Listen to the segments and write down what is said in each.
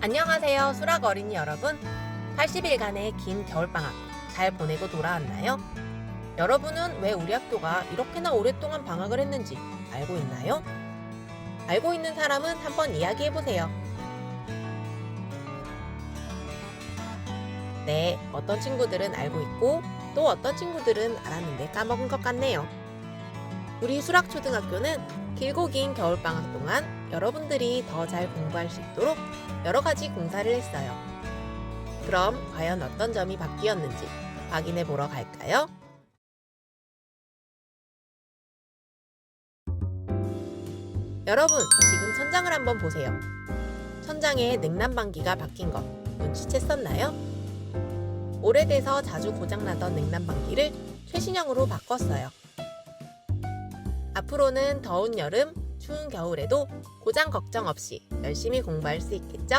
안녕하세요, 수락 어린이 여러분. 80일간의 긴 겨울방학 잘 보내고 돌아왔나요? 여러분은 왜 우리 학교가 이렇게나 오랫동안 방학을 했는지 알고 있나요? 알고 있는 사람은 한번 이야기해 보세요. 네, 어떤 친구들은 알고 있고 또 어떤 친구들은 알았는데 까먹은 것 같네요. 우리 수락초등학교는 길고 긴 겨울방학 동안 여러분들이 더 잘 공부할 수 있도록 여러 가지 공사를 했어요. 그럼 과연 어떤 점이 바뀌었는지 확인해 보러 갈까요? 여러분, 지금 천장을 한번 보세요. 천장에 냉난방기가 바뀐 것 눈치챘었나요? 오래돼서 자주 고장나던 냉난방기를 최신형으로 바꿨어요. 앞으로는 더운 여름, 추운 겨울에도 고장 걱정 없이 열심히 공부할 수 있겠죠?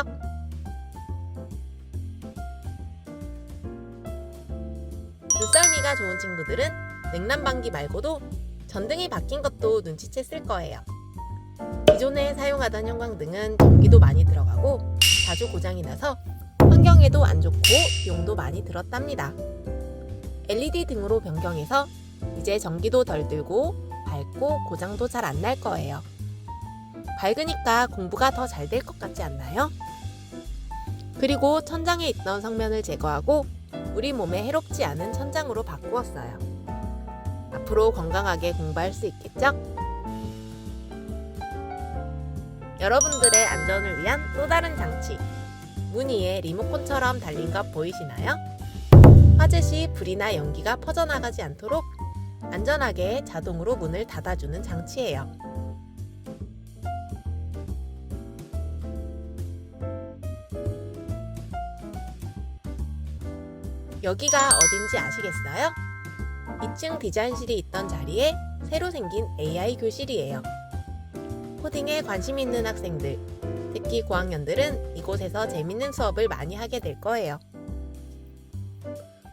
눈썰미가 좋은 친구들은 냉난방기 말고도 전등이 바뀐 것도 눈치챘을 거예요. 기존에 사용하던 형광등은 전기도 많이 들어가고 자주 고장이 나서 환경에도 안 좋고 비용도 많이 들었답니다. LED 등으로 변경해서 이제 전기도 덜 들고 밝고 고장도 잘 안 날 거예요. 밝으니까 공부가 더 잘 될 것 같지 않나요? 그리고 천장에 있던 성면을 제거하고 우리 몸에 해롭지 않은 천장으로 바꾸었어요. 앞으로 건강하게 공부할 수 있겠죠? 여러분들의 안전을 위한 또 다른 장치. 무늬에 리모컨처럼 달린 것 보이시나요? 화재 시 불이나 연기가 퍼져나가지 않도록 안전하게 자동으로 문을 닫아주는 장치예요. 여기가 어딘지 아시겠어요? 2층 디자인실이 있던 자리에 새로 생긴 AI 교실이에요. 코딩에 관심 있는 학생들, 특히 고학년들은 이곳에서 재밌는 수업을 많이 하게 될 거예요.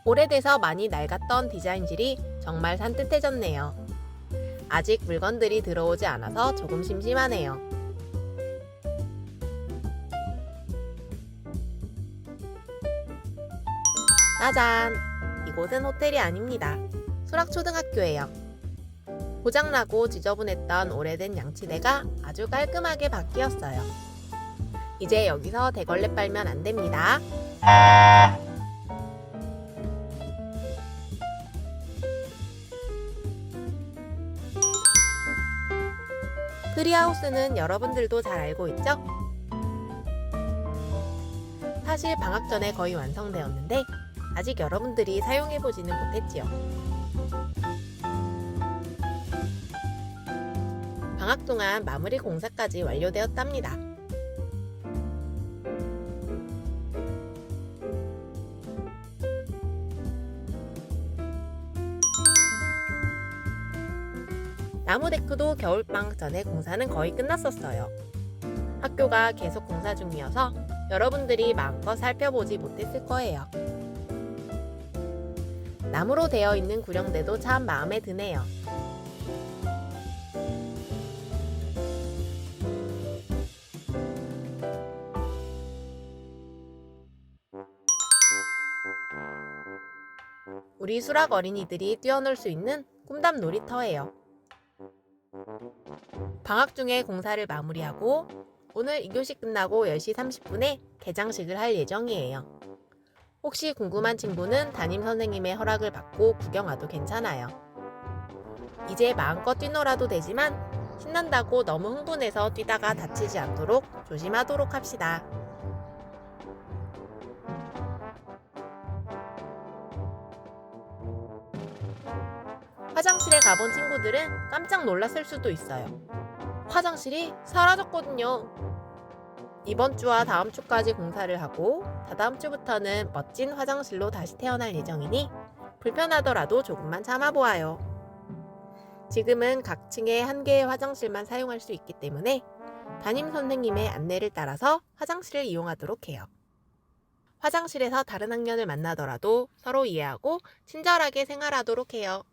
오래돼서 많이 낡았던 디자인실이 정말 산뜻해졌네요. 아직 물건들이 들어오지 않아서 조금 심심하네요. 짜잔! 이곳은 호텔이 아닙니다. 수락초등학교예요. 고장나고 지저분했던 오래된 양치대가 아주 깔끔하게 바뀌었어요. 이제 여기서 대걸레 빨면 안 됩니다. 트리하우스는 여러분들도 잘 알고 있죠? 사실 방학 전에 거의 완성되었는데 아직 여러분들이 사용해보지는 못했지요. 방학 동안 마무리 공사까지 완료되었답니다. 나무 데크도 겨울방학 전에 공사는 거의 끝났었어요. 학교가 계속 공사 중이어서 여러분들이 마음껏 살펴보지 못했을 거예요. 나무로 되어 있는 구령대도 참 마음에 드네요. 우리 수락 어린이들이 뛰어놀 수 있는 꿈담 놀이터예요. 방학 중에 공사를 마무리하고 오늘 2교시 끝나고 10시 30분에 개장식을 할 예정이에요. 혹시 궁금한 친구는 담임 선생님의 허락을 받고 구경 와도 괜찮아요. 이제 마음껏 뛰놀아도 되지만 신난다고 너무 흥분해서 뛰다가 다치지 않도록 조심하도록 합시다. 화장실에 가본 친구들은 깜짝 놀랐을 수도 있어요. 화장실이 사라졌거든요. 이번 주와 다음 주까지 공사를 하고 다다음 주부터는 멋진 화장실로 다시 태어날 예정이니 불편하더라도 조금만 참아보아요. 지금은 각 층에 한 개의 화장실만 사용할 수 있기 때문에 담임 선생님의 안내를 따라서 화장실을 이용하도록 해요. 화장실에서 다른 학년을 만나더라도 서로 이해하고 친절하게 생활하도록 해요.